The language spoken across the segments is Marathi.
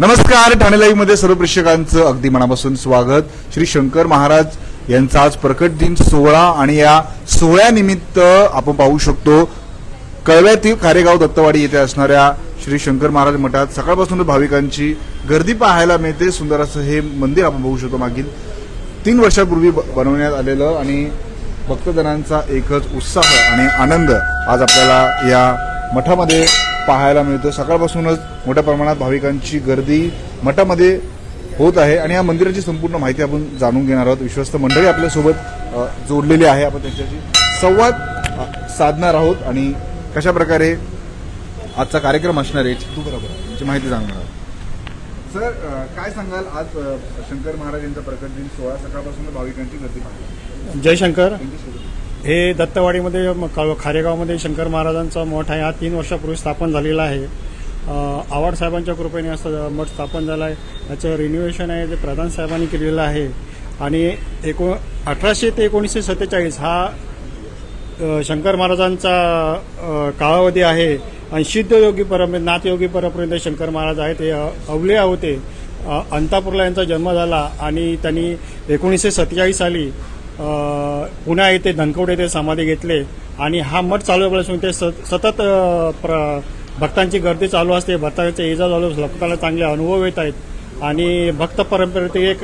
नमस्कार ठाणे लाईव्हमध्ये सर्व प्रेक्षकांचं अगदी मनापासून स्वागत. श्री शंकर महाराज यांचा आज प्रकट दिन सोहळा आणि या सोहळ्यानिमित्त आपण पाहू शकतो कळव्यातील कारेगाव दत्तवाडी येथे असणाऱ्या श्री शंकर महाराज मठात सकाळपासूनच भाविकांची गर्दी पाहायला मिळते. सुंदर असं हे मंदिर आपण बघू शकतो मागील तीन वर्षापूर्वी ब- बनवण्यात आलेलं आणि भक्तजनांचा एकच उत्साह आणि आनंद आज आपल्याला या मठामध्ये पाहायला मिळतो. सकाळपासूनच मोठ्या प्रमाणात भाविकांची गर्दी मठामध्ये होत आहे आणि या मंदिराची संपूर्ण माहिती आपण जाणून घेणार आहोत. विश्वस्त मंडळी आपल्यासोबत जोडलेली आहे. आपण त्यांच्याशी संवाद साधणार आहोत आणि कशा प्रकारे आजचा कार्यक्रम असणार आहे तू बरोबर याची माहिती सांगणार आहोत. सर काय सांगाल? आज शंकर महाराज यांचा प्रकट दिन सोळा सकाळपासून भाविकांची गर्दी पाहिजे जयशंकर हे दत्तवाडीमध्ये का- खारेगावमध्ये शंकर महाराजांचा मठ आहे. हा तीन वर्षापूर्वी स्थापन झालेला आहे. आवाड साहेबांच्या कृपेने असं मठ स्थापन झालं आहे. त्याचं रिन्युएशन आहे ते प्रधान साहेबांनी केलेलं आहे. आणि एको अठराशे ते एकोणीसशे सत्तेचाळीस हा शंकर महाराजांचा कालावधी आहे. आणि सिद्धयोगी परंपरे नाथयोगी परंपरेमध्ये शंकर महाराज आहेत. ते अवले होते. अंतापूरला यांचा जन्म झाला. आणि त्यांनी एकोणीसशे सत्तेचाळीस साली पुण्या येथे धनकवडे येथे समाधी घेतले आणि हा मठ चालू असल्यापासून ते सत- सतत प्र भक्तांची गर्दी चालू असते. भक्तांचे इजा चालू भक्ताला चांगले अनुभव येत आहेत. आणि भक्त परंपरेतील एक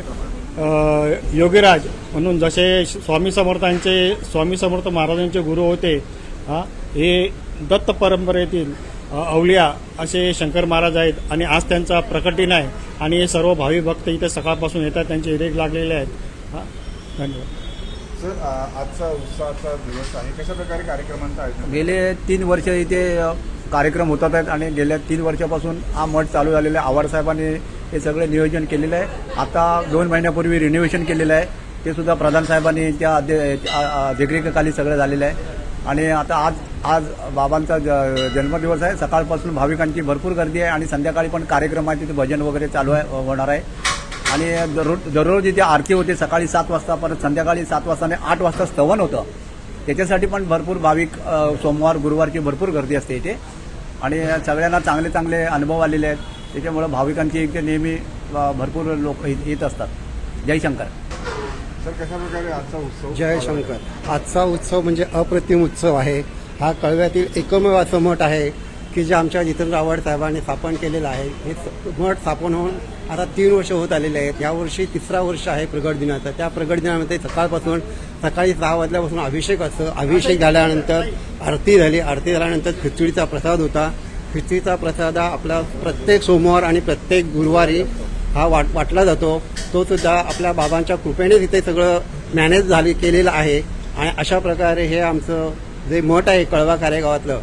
योगीराज म्हणून जसे स्वामी समर्थांचे स्वामी समर्थ महाराजांचे गुरु होते हे दत्त परंपरेतील अवलिया असे शंकर महाराज आहेत. आणि आज त्यांचा प्रकटीन आहे. आणि हे सर्व भावी भक्त इथे सकाळपासून येतात. त्यांचे रेग लागलेले आहेत. हां धन्यवाद. सर आजचा उत्साहाचा दिवस आहे. कशा प्रकारे कार्यक्रमांचा आयोजन? गेले तीन वर्ष इथे कार्यक्रम होतात आहेत आणि गेल्या तीन वर्षापासून हा मठ चालू झालेला आहे. आवारसाहेबांनी हे सगळे नियोजन केलेलं आहे. आता दोन महिन्यापूर्वी रिनोव्हेशन केलेलं आहे. ते सुद्धा प्रधान साहेबांनी त्या अध्य- देखरेखीखाली सगळं झालेलं आहे. आणि आता आज आज बाबांचा ज- जन्मदिवस आहे. सकाळपासून भाविकांची भरपूर गर्दी आहे आणि संध्याकाळी पण कार्यक्रम आहे तिथे भजन वगैरे चालू आहे होणार आहे. आणि दररोज दररोज इथे आरती होते सकाळी सात वाजता परत संध्याकाळी सात वाजता आणि आठ वाजता स्तवन होतं. त्याच्यासाठी पण भरपूर भाविक सोमवार गुरुवारची भरपूर गर्दी असते इथे. आणि सगळ्यांना चांगले चांगले अनुभव आलेले आहेत. त्याच्यामुळं भाविकांची इथे नेहमी भरपूर लोक येत असतात. जय शंकर. सर कशा प्रकारे आजचा उत्सव? जय शंकर. आजचा उत्सव म्हणजे अप्रतिम उत्सव आहे. हा कळव्यातील एकमेव असं मठ आहे. की जे आमच्या जितेंद्र आव्हाड साहेबांनी स्थापन केलेलं आहे हे मठ स्थापन होऊन आता तीन वर्ष होत आलेले आहेत. यावर्षी तिसरा वर्ष आहे प्रगट दिनाचा. त्या प्रगट दिनामध्ये सकाळपासून सकाळी सहा वाजल्यापासून अभिषेक असतो. अभिषेक झाल्यानंतर आरती झाली. आरती झाल्यानंतर खिचडीचा प्रसाद होता. खिचडीचा प्रसाद हा आपला प्रत्येक सोमवार आणि प्रत्येक गुरुवारी हा वाट वाटला जातो. तो सुद्धा आपल्या बाबांच्या कृपेने तिथे सगळं मॅनेज झाले केलेलं आहे. आणि अशा प्रकारे हे आमचं जे मठ आहे कळवा कार्यगावातलं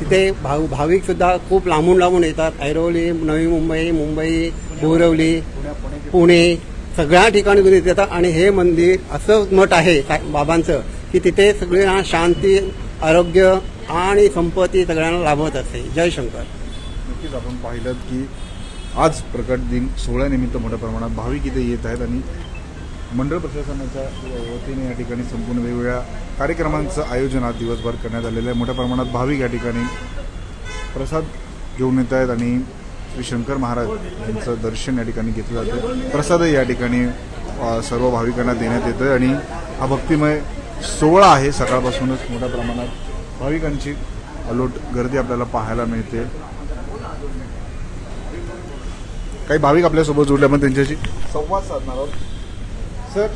तिथे भाव भाविकसुद्धा खूप लांबून लांबून येतात. ऐरोली नवी मुंबई मुंबई बोरवली पुणे सगळ्या ठिकाणी तुम्ही येतात आणि हे मंदिर असं मठ आहे बाबांचं की तिथे सगळ्यांना शांती आरोग्य आणि संपत्ती सगळ्यांना लाभत असते. जय शंकर. नक्कीच आपण पाहिलं की आज प्रकट दिन सोहळ्यानिमित्त मोठ्या प्रमाणात भाविक इथे येत आहेत आणि मंडळ प्रशासनाच्या वतीने या ठिकाणी संपूर्ण वेगवेगळ्या कार्यक्रमांचं आयोजन आज दिवसभर करण्यात आलेलं आहे. मोठ्या प्रमाणात भाविक या ठिकाणी प्रसाद घेऊन येत आहेत आणि श्री शंकर महाराज यांचं दर्शन या ठिकाणी घेतलं जातं प्रसादही या ठिकाणी सर्व भाविकांना देण्यात येतं आणि हा भक्तिमय सोहळा आहे. सकाळपासूनच मोठ्या प्रमाणात भाविकांची अलोट गर्दी आपल्याला पाहायला मिळते. काही भाविक आपल्यासोबत जोडले आपण त्यांच्याशी संवाद साधणार आहोत. सर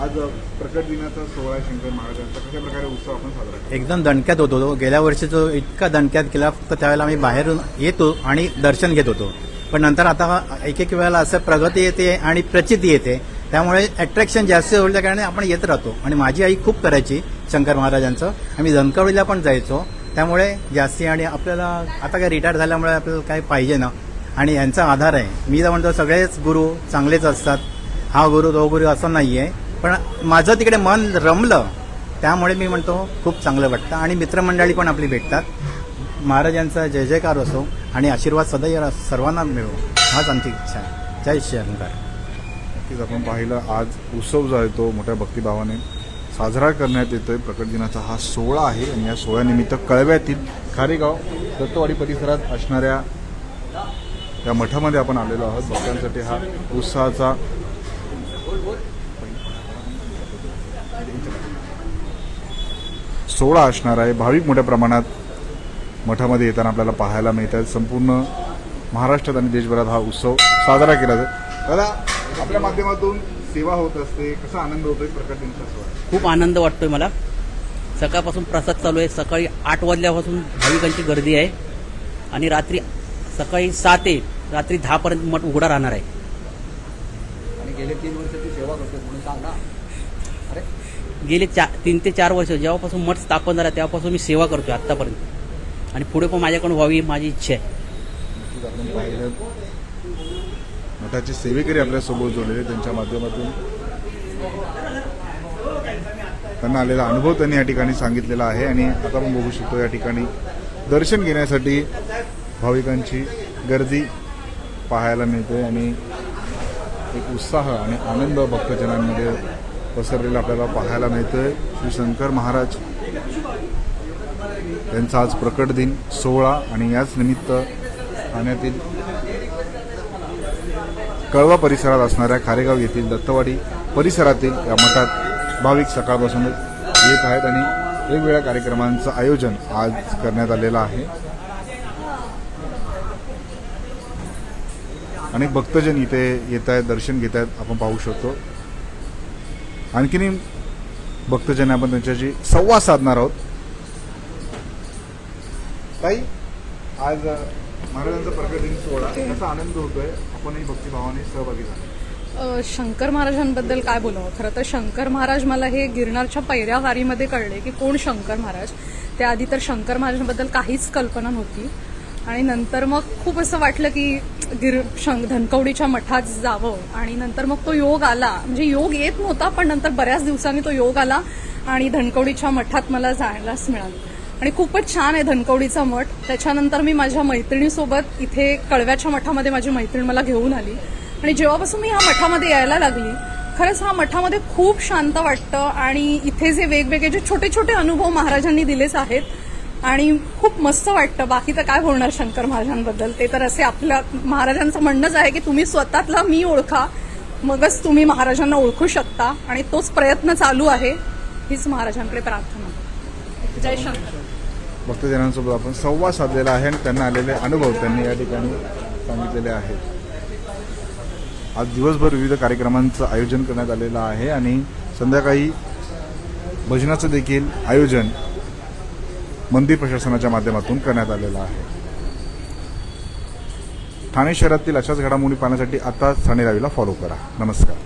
आज प्रकट दिनाचा सोहळा शंकर महाराजांचा. कशा प्रकारे उत्सव आपण साजरा करतो? एकदम दणक्यात होतो तो. गेल्या वर्षी जो इतका दणक्यात केला फक्त त्यावेळेला आम्ही बाहेरून येतो आणि दर्शन घेत होतो. पण नंतर आता एक एक वेळेला असं प्रगती येते आणि प्रचिती येते. त्यामुळे अट्रॅक्शन जास्त होल्या कारणे आपण येत राहतो. आणि माझी आई खूप करायची शंकर महाराजांचं. आम्ही धनकवडीला पण जायचो. त्यामुळे जास्ती आणि आपल्याला आता काय रिटायर झाल्यामुळे आपल्याला काय पाहिजे ना. आणि यांचा आधार आहे. मी तर म्हणतो सगळेच गुरु चांगलेच असतात. हा गुरु तो गुरु असं नाही आहे पण माझं तिकडे मन रमलं त्यामुळे मी म्हणतो खूप चांगलं वाटतं. आणि मित्रमंडळी पण आपली भेटतात. महाराजांचा जय जयकार असो आणि आशीर्वाद सदैव सर्वांना मिळो हाच आमची इच्छा आहे. जय श्री नक्कीच आपण पाहिलं आज उत्सव जो आहे तो मोठ्या भक्तिभावाने साजरा करण्यात येतोय. प्रकट दिनाचा हा सोहळा आहे आणि या सोहळ्यानिमित्त कळव्यातील खारेगाव दत्तवाडी परिसरात असणाऱ्या या मठामध्ये आपण आलेलो आहोत. भक्तांसाठी हा उत्साहाचा सोहळा असणार आहे. भाविक मोठ्या प्रमाणात मठामध्ये येताना आपल्याला पाहायला मिळतात. संपूर्ण महाराष्ट्रात आणि देशभरात हा उत्सव साजरा केला जातो. दादा आपल्या माध्यमातून सेवा होत असते. कसा आनंद होतोय प्रकट खूप आनंद वाटतोय मला. सकाळपासून प्रसाद चालू आहे. सकाळी आठ वाजल्यापासून भाविकांची गर्दी आहे. आणि रात्री सकाळी सात ते रात्री दहापर्यंत मठ उघडा राहणार आहे. गेले तीन वर्ष ती सेवा करतो म्हणून सांग ना. अरे. गेले चार तीन ते चार वर्ष जेव्हापासून मठ स्थापन झाला तेव्हापासून मी सेवा करतोय आत्तापर्यंत. आणि पुढे पण माझ्याकडून व्हावी माझी इच्छा आहे. नक्कीच आपण पाहिलं मठाचे सेवेकरी आपल्यासोबत जोडलेले त्यांच्या माध्यमातून. त्यांना आलेला अनुभव त्यांनी या ठिकाणी सांगितलेला आहे आणि आता आपण बघू शकतो या ठिकाणी दर्शन घेण्यासाठी भाविकांची गर्दी पाहायला मिळते आणि एक उत्साह आणि आनंद भक्तजनांमध्ये पसरलेला आपल्याला पाहायला मिळतोय. श्री शंकर महाराज त्यांचा आज प्रकट दिन सोहळा आणि याच निमित्त ठाण्यातील कळवा परिसरात असणाऱ्या खारेगाव येथील दत्तवाडी परिसरातील या मठात भाविक सकाळपासूनच येत आहेत आणि वेगवेगळ्या कार्यक्रमांचं आयोजन आज करण्यात आलेलं आहे. अनेक भक्तजन इथे येत आहेत दर्शन घेत आहेत आपण पाहू शकतो. आणखीनही भक्तजन आपण त्यांच्याशी संवाद साधणार आहोत. ताई आज महाराजांचा प्रकट दिन सोहळा. त्याचा आनंद होतोय? आपणही भक्तिभावाने सहभागी झालो. शंकर महाराजांबद्दल काय बोलावं? खरं तर शंकर महाराज मला हे गिरनारच्या पहिल्या वारीमध्ये कळले की कोण शंकर महाराज? त्याआधी तर शंकर महाराजांबद्दल काहीच कल्पना नव्हती. आणि नंतर मग खूप असं वाटलं की गिर धनकवडीच्या मठात जावं. आणि नंतर मग तो योग आला. म्हणजे योग येत नव्हता पण नंतर बऱ्याच दिवसांनी तो योग आला आणि धनकवडीच्या मठात मला जायलाच मिळालं. आणि खूपच छान आहे धनकवडीचा मठ. त्याच्यानंतर मी माझ्या मैत्रिणीसोबत इथे कळव्याच्या मठामध्ये माझी मैत्रीण मला घेऊन आली. आणि जेव्हापासून मी ह्या मठामध्ये यायला लागली खरंच हा मठामध्ये खूप शांत वाटतं. आणि इथे जे वेगवेगळे जे छोटे छोटे अनुभव महाराजांनी दिलेच आहेत आणि खूप मस्त वाटतं. बाकी तर काय बोलणार शंकर महाराजांबद्दल? ते तर असे आपल्या महाराजांचं म्हणणंच आहे की तुम्ही स्वतःतला मी ओळखा मगच तुम्ही महाराजांना ओळखू शकता. आणि तोच प्रयत्न चालू आहे. हीच महाराजांकडे प्रार्थना. जय शंकर. भक्तजनांसोबत आपण संवाद साधलेला आहे आणि त्यांना आलेले अनुभव त्यांनी या ठिकाणी सांगितलेले आहेत. आज दिवसभर विविध कार्यक्रमांचं आयोजन करण्यात आलेलं आहे आणि संध्याकाळी भजनाचं देखील आयोजन मंदिर प्रशासनाच्या माध्यमातून करण्यात आलेलं आहे. ठाणे शहरातील अशाच घडामोडी पाहण्यासाठी आता ठाणे रावीला फॉलो करा. नमस्कार.